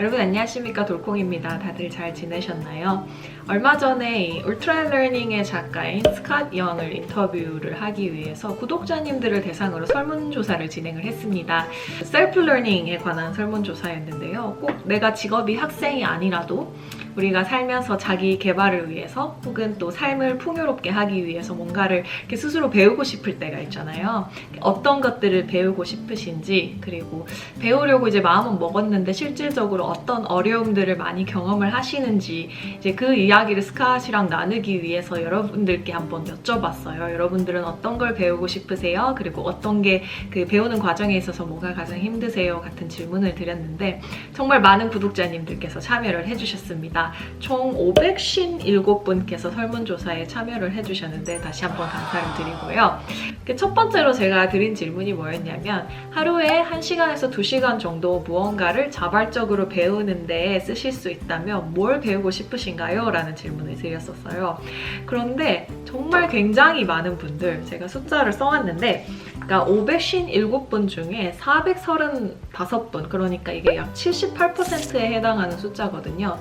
여러분 안녕하십니까 돌콩입니다. 다들 잘 지내셨나요? 얼마 전에 이 울트라 러닝의 작가인 스캇 영을 인터뷰를 하기 위해서 구독자님들을 대상으로 설문조사를 진행을 했습니다. 셀프 러닝에 관한 설문조사였는데요. 꼭 내가 직업이 학생이 아니라도 우리가 살면서 자기 개발을 위해서 혹은 또 삶을 풍요롭게 하기 위해서 뭔가를 이렇게 스스로 배우고 싶을 때가 있잖아요. 어떤 것들을 배우고 싶으신지 그리고 배우려고 이제 마음은 먹었는데 실질적으로 어떤 어려움들을 많이 경험을 하시는지 이제 그 이야기를 스카시랑 나누기 위해서 여러분들께 한번 여쭤봤어요. 여러분들은 어떤 걸 배우고 싶으세요? 그리고 어떤 게 그 배우는 과정에 있어서 뭐가 가장 힘드세요? 같은 질문을 드렸는데 정말 많은 구독자님들께서 참여를 해주셨습니다. 총 557분께서 설문조사에 참여를 해주셨는데 다시 한번 감사를 드리고요. 그첫 번째로 제가 드린 질문이 뭐였냐면 하루에 1시간에서 2시간 정도 무언가를 자발적으로 배우는데 쓰실 수 있다면 뭘 배우고 싶으신가요? 라는 질문을 드렸었어요. 그런데 정말 굉장히 많은 분들, 제가 숫자를 써왔는데, 그러니까 557분 중에 435분, 그러니까 이게 약 78%에 해당하는 숫자거든요.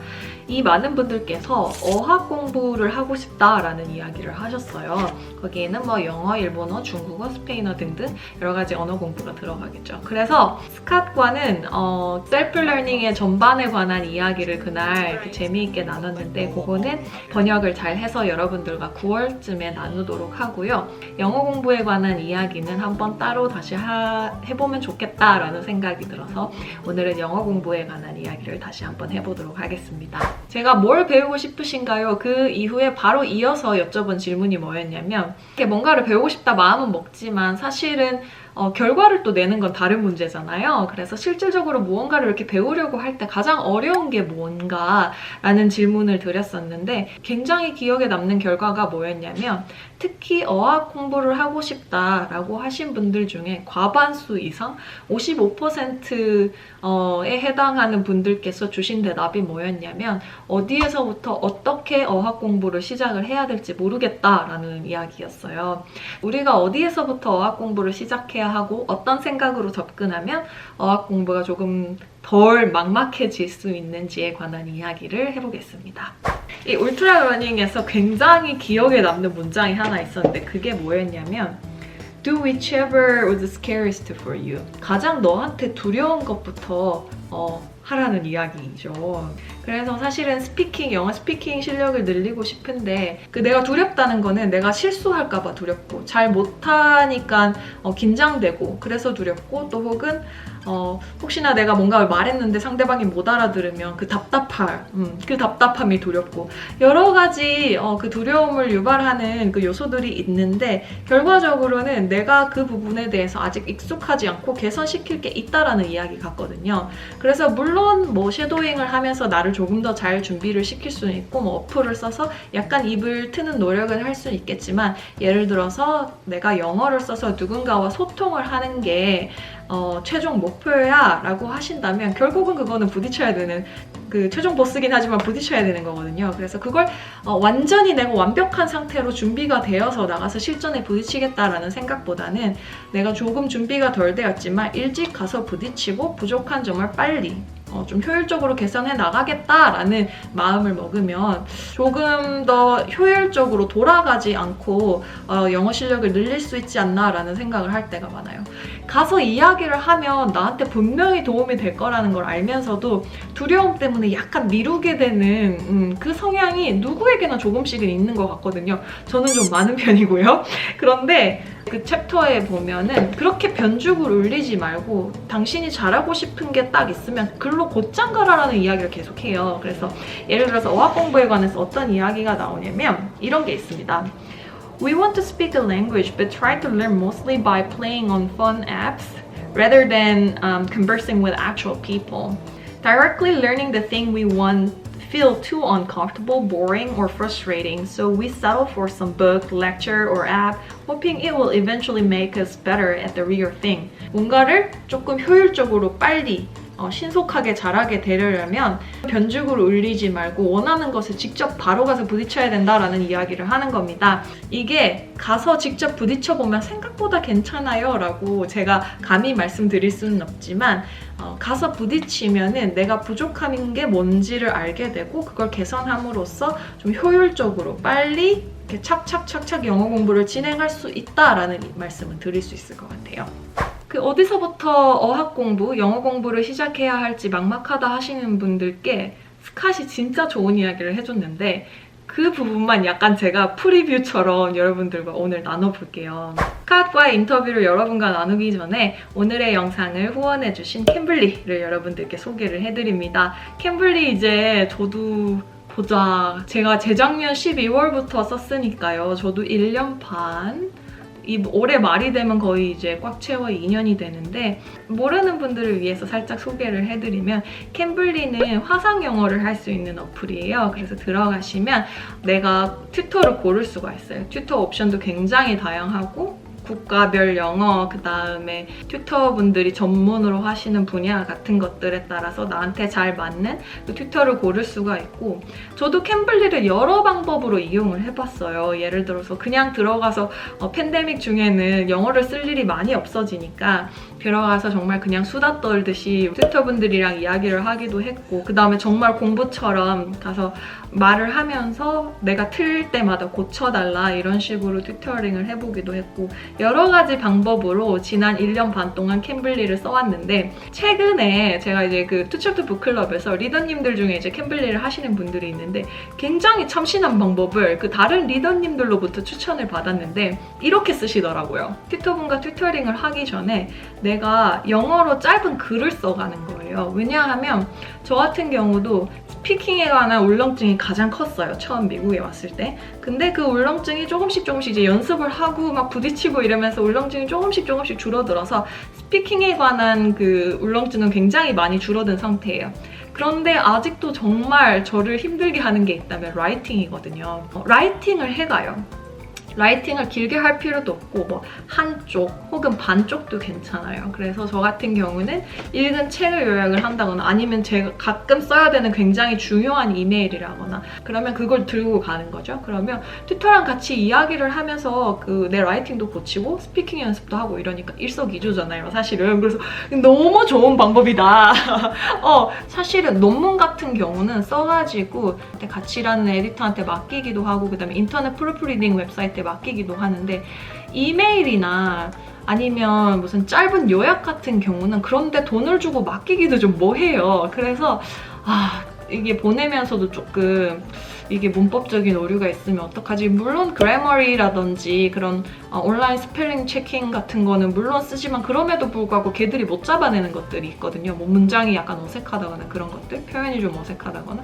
이 많은 분들께서 어학 공부를 하고 싶다라는 이야기를 하셨어요. 거기에는 뭐 영어, 일본어, 중국어, 스페인어 등등 여러 가지 언어 공부가 들어가겠죠. 그래서 스캇과는 어, 셀프 러닝의 전반에 관한 이야기를 그날 이렇게 재미있게 나눴는데 그거는 번역을 잘 해서 여러분들과 9월쯤에 나누도록 하고요. 영어 공부에 관한 이야기는 한번 따로 다시 하- 해보면 좋겠다라는 생각이 들어서 오늘은 영어 공부에 관한 이야기를 다시 한번 해보도록 하겠습니다. 제가 뭘 배우고 싶으신가요? 그 이후에 바로 이어서 여쭤본 질문이 뭐였냐면 이렇게 뭔가를 배우고 싶다 마음은 먹지만 사실은 어, 결과를 또 내는 건 다른 문제잖아요. 그래서 실질적으로 무언가를 이렇게 배우려고 할 때 가장 어려운 게 뭔가 라는 질문을 드렸었는데 굉장히 기억에 남는 결과가 뭐였냐면 특히 어학 공부를 하고 싶다라고 하신 분들 중에 과반수 이상 55%에 해당하는 분들께서 주신 대답이 뭐였냐면 어디에서부터 어떻게 어학 공부를 시작을 해야 될지 모르겠다라는 이야기였어요. 우리가 어디에서부터 어학 공부를 시작해야 하고 어떤 생각으로 접근하면 어학 공부가 조금 덜 막막해질 수 있는지에 관한 이야기를 해보겠습니다. 이 울트라 러닝에서 굉장히 기억에 남는 문장이 하나 있었는데 그게 뭐였냐면 Do whichever was scariest for you. 가장 너한테 두려운 것부터 어, 하라는 이야기죠. 그래서 사실은 스피킹, 영어 스피킹 실력을 늘리고 싶은데 그 내가 두렵다는 거는 내가 실수할까봐 두렵고 잘 못하니까 어, 긴장되고 그래서 두렵고 또 혹은 어, 혹시나 내가 뭔가 말했는데 상대방이 못 알아들으면 그 답답할, 음, 그 답답함이 두렵고 여러 가지 어, 그 두려움을 유발하는 그 요소들이 있는데 결과적으로는 내가 그 부분에 대해서 아직 익숙하지 않고 개선시킬 게 있다라는 이야기 같거든요. 그래서 물론 뭐 쉐도잉을 하면서 나를 조금 더 잘 준비를 시킬 수는 있고 뭐 어플을 써서 약간 입을 트는 노력을 할 수는 있겠지만 예를 들어서 내가 영어를 써서 누군가와 소통을 하는 게 어, 최종 목표야 라고 하신다면 결국은 그거는 부딪혀야 되는 그 최종 보스긴 하지만 부딪혀야 되는 거거든요. 그래서 그걸 어, 완전히 내가 완벽한 상태로 준비가 되어서 나가서 실전에 부딪히겠다라는 생각보다는 내가 조금 준비가 덜 되었지만 일찍 가서 부딪히고 부족한 점을 빨리 어, 좀 효율적으로 개선해 나가겠다라는 마음을 먹으면 조금 더 효율적으로 돌아가지 않고 어, 영어 실력을 늘릴 수 있지 않나라는 생각을 할 때가 많아요. 가서 이야기를 하면 나한테 분명히 도움이 될 거라는 걸 알면서도 두려움 때문에 약간 미루게 되는 음, 그 성향이 누구에게나 조금씩은 있는 것 같거든요. 저는 좀 많은 편이고요. 그런데 그 챕터에 보면은 그렇게 변죽을 울리지 말고 당신이 잘하고 싶은 게 딱 있으면 글로 곧장 가라라는 이야기를 계속해요. 그래서 예를 들어서 어학 공부에 관해서 어떤 이야기가 나오냐면 이런 게 있습니다. We want to speak a language but try to learn mostly by playing on fun apps rather than um, conversing with actual people. Directly learning the thing we want feel too uncomfortable, boring, or frustrating, so we settle for some book, lecture, or app, hoping it will eventually make us better at the real thing. 뭔가를 조금 효율적으로 빨리 어, 신속하게 잘하게 되려면 변죽을 울리지 말고 원하는 것을 직접 바로 가서 부딪혀야 된다라는 이야기를 하는 겁니다. 이게 가서 직접 부딪혀 보면 생각보다 괜찮아요 라고 제가 감히 말씀드릴 수는 없지만 어, 가서 부딪히면은 내가 부족한 게 뭔지를 알게 되고 그걸 개선함으로써 좀 효율적으로 빨리 이렇게 착착착착 영어 공부를 진행할 수 있다라는 말씀을 드릴 수 있을 것 같아요. 그 어디서부터 어학 공부, 영어 공부를 시작해야 할지 막막하다 하시는 분들께 스캇이 진짜 좋은 이야기를 해줬는데 그 부분만 약간 제가 프리뷰처럼 여러분들과 오늘 나눠볼게요. 스캇과의 인터뷰를 여러분과 나누기 전에 오늘의 영상을 후원해주신 캠블리를 여러분들께 소개를 해드립니다. 캠블리 이제 저도 보자. 제가 재작년 12월부터 썼으니까요. 저도 1년 반? 이 올해 말이 되면 거의 이제 꽉 채워 2년이 되는데 모르는 분들을 위해서 살짝 소개를 해드리면 캠블리는 화상 영어를 할 수 있는 어플이에요. 그래서 들어가시면 내가 튜터를 고를 수가 있어요. 튜터 옵션도 굉장히 다양하고 국가별 영어, 그 다음에 튜터 분들이 전문으로 하시는 분야 같은 것들에 따라서 나한테 잘 맞는 그 튜터를 고를 수가 있고 저도 캠블리를 여러 방법으로 이용을 해봤어요. 예를 들어서 그냥 들어가서 어, 팬데믹 중에는 영어를 쓸 일이 많이 없어지니까 들어가서 정말 그냥 수다 떨듯이 튜터분들이랑 이야기를 하기도 했고 그 다음에 정말 공부처럼 가서 말을 하면서 내가 틀릴 때마다 고쳐달라 이런 식으로 튜터링을 해보기도 했고 여러 가지 방법으로 지난 1년 반 동안 캠블리를 써왔는데 최근에 제가 이제 그 투챕터 북클럽에서 리더님들 중에 이제 캠블리를 하시는 분들이 있는데 굉장히 참신한 방법을 그 다른 리더님들로부터 추천을 받았는데 이렇게 쓰시더라고요. 튜터분과 튜터링을 하기 전에 내가 영어로 짧은 글을 써가는 거예요. 왜냐하면 저 같은 경우도 스피킹에 관한 울렁증이 가장 컸어요. 처음 미국에 왔을 때. 근데 그 울렁증이 조금씩 조금씩 이제 연습을 하고 막 부딪히고 이러면서 울렁증이 조금씩 조금씩 줄어들어서 스피킹에 관한 그 울렁증은 굉장히 많이 줄어든 상태예요. 그런데 아직도 정말 저를 힘들게 하는 게 있다면 라이팅이거든요. 어, 라이팅을 해가요. 라이팅을 길게 할 필요도 없고 뭐 한쪽 혹은 반쪽도 괜찮아요. 그래서 저 같은 경우는 읽은 책을 요약을 한다거나 아니면 제가 가끔 써야 되는 굉장히 중요한 이메일이라거나 그러면 그걸 들고 가는 거죠. 그러면 튜터랑 같이 이야기를 하면서 그 내 라이팅도 고치고 스피킹 연습도 하고 이러니까 일석이조잖아요. 사실은 그래서 너무 좋은 방법이다. 어 사실은 논문 같은 경우는 써가지고 같이 일하는 에디터한테 맡기기도 하고 그다음에 인터넷 프로프리딩 웹사이트 에 맡기기도 하는데 이메일이나 아니면 무슨 짧은 요약 같은 경우는 그런데 돈을 주고 맡기기도 좀 뭐해요. 그래서 아 이게 보내면서도 조금 이게 문법적인 오류가 있으면 어떡하지? 물론 그래머리라든지 그런 어, 온라인 스펠링 체킹 같은 거는 물론 쓰지만 그럼에도 불구하고 걔들이 못 잡아내는 것들이 있거든요. 뭐 문장이 약간 어색하다거나 그런 것들, 표현이 좀 어색하다거나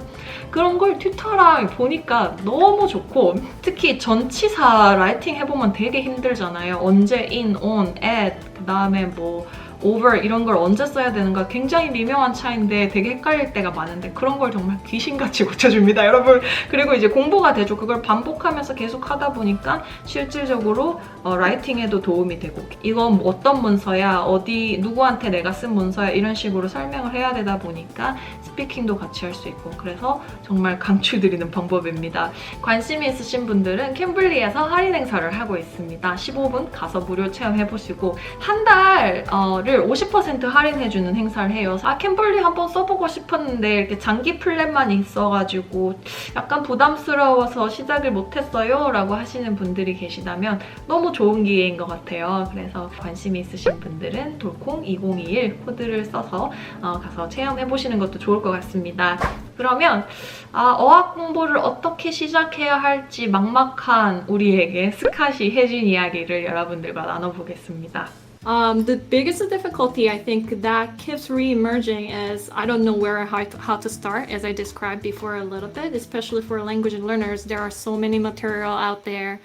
그런 걸 튜터랑 보니까 너무 좋고 특히 전치사 라이팅 해보면 되게 힘들잖아요. 언제 in, on, at 그 다음에 뭐 over 이런 걸 언제 써야 되는가 굉장히 미묘한 차이인데 되게 헷갈릴 때가 많은데 그런 걸 정말 귀신같이 고쳐줍니다 여러분. 그리고 이제 공부가 되죠. 그걸 반복하면서 계속 하다 보니까 실질적으로 어, 라이팅에도 도움이 되고 이건 어떤 문서야 어디 누구한테 내가 쓴 문서야 이런 식으로 설명을 해야 되다 보니까 스피킹도 같이 할 수 있고 그래서 정말 강추드리는 방법입니다. 관심이 있으신 분들은 캠블리에서 할인 행사를 하고 있습니다. 15분 가서 무료 체험해보시고 한달 을 어, 50% 할인해주는 행사를 해요. 아 캠블리 한번 써보고 싶었는데 이렇게 장기 플랜만 있어가지고 약간 부담스러워서 시작을 못했어요 라고 하시는 분들이 계시다면 너무 좋은 기회인 것 같아요. 그래서 관심이 있으신 분들은 돌콩 2021 코드를 써서 어, 가서 체험해보시는 것도 좋을 것 같습니다. 그러면 아, 어학 공부를 어떻게 시작해야 할지 막막한 우리에게 스카시 해준 이야기를 여러분들과 나눠보겠습니다. Um, the biggest difficulty I think that keeps re-emerging is I don't know where how to, how to start, as I described before a little bit, especially for language learners. There are so many material out there,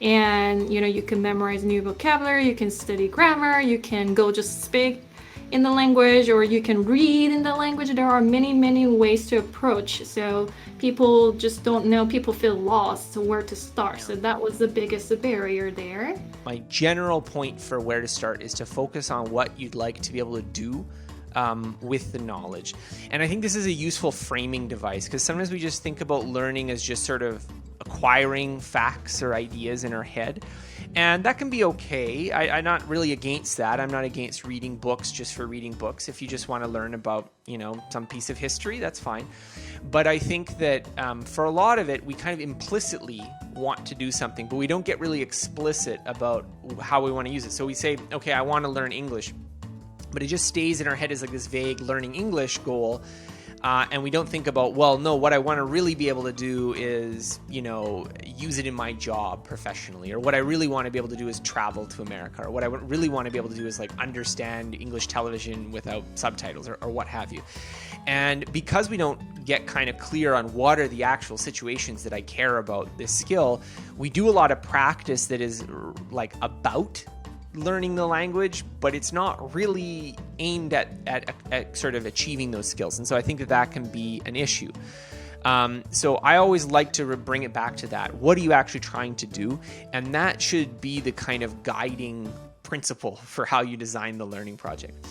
and you know you can memorize new vocabulary, you can study grammar, you can go just speak in the language, or you can read in the language. There are many many ways to approach. So people just don't know. People feel lost to where to start. So that was the biggest barrier there. My general point for where to start is to focus on what you'd like to be able to do um, with the knowledge. And I think this is a useful framing device because sometimes we just think about learning as just sort of acquiring facts or ideas in our head. And that can be okay. I, I'm not really against that. I'm not against reading books just for reading books. If you just want to learn about, you know, some piece of history, that's fine. But I think that um, for a lot of it, we kind of implicitly want to do something, but we don't get really explicit about how we want to use it. So we say, okay, I want to learn English but it just stays in our head as like this vague learning English goal. Uh, and we don't think about, well, no, what I want to really be able to do is, you know, use it in my job professionally. Or what I really want to be able to do is travel to America. Or what I really want to be able to do is like understand English television without subtitles or, or what have you. And because we don't get kind of clear on what are the actual situations that I care about this skill, we do a lot of practice that is like about learning the language, but it's not really aimed at, at, at sort of achieving those skills. And so I think that that can be an issue. Um, so I always like to bring it back to that. What are you actually trying to do? And that should be the kind of guiding principle for how you design the learning project.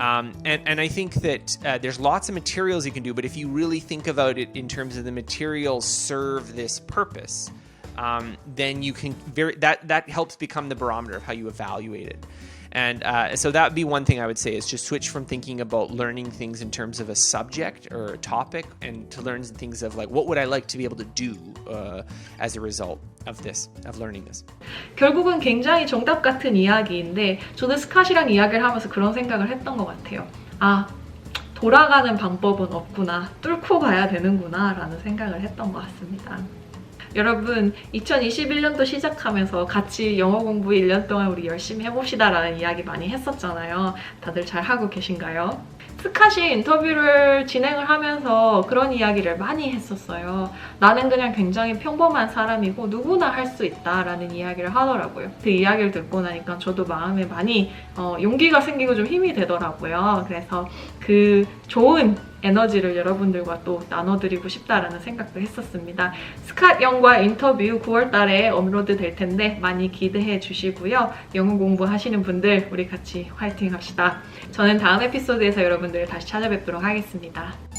Um, and, and I think that uh, there's lots of materials you can do, but if you really think about it in terms of the materials serve this purpose, um, then you can very that that helps become the barometer of how you evaluate it. And uh, so that would be one thing I would say is just switch from thinking about learning things in terms of a subject or a topic and to learn things of like what would I like to be able to do uh, as a result of this, of learning this. 결국은 굉장히 정답 같은 이야기인데 저도 스캇이랑 이야기를 하면서 그런 생각을 했던 것 같아요. 아 돌아가는 방법은 없구나 뚫고 가야 되는구나 라는 생각을 했던 것 같습니다. 여러분 2021년도 시작하면서 같이 영어 공부 1년 동안 우리 열심히 해봅시다 라는 이야기 많이 했었잖아요. 다들 잘 하고 계신가요? 스캇이 인터뷰를 진행을 하면서 그런 이야기를 많이 했었어요. 나는 그냥 굉장히 평범한 사람이고 누구나 할 수 있다라는 이야기를 하더라고요. 그 이야기를 듣고 나니까 저도 마음에 많이 어, 용기가 생기고 좀 힘이 되더라고요. 그래서 그 좋은 에너지를 여러분들과 또 나눠드리고 싶다라는 생각도 했었습니다. 스캇 영과 인터뷰 9월 달에 업로드 될 텐데 많이 기대해 주시고요. 영어 공부하시는 분들 우리 같이 화이팅 합시다. 저는 다음 에피소드에서 여러분들을 다시 찾아뵙도록 하겠습니다.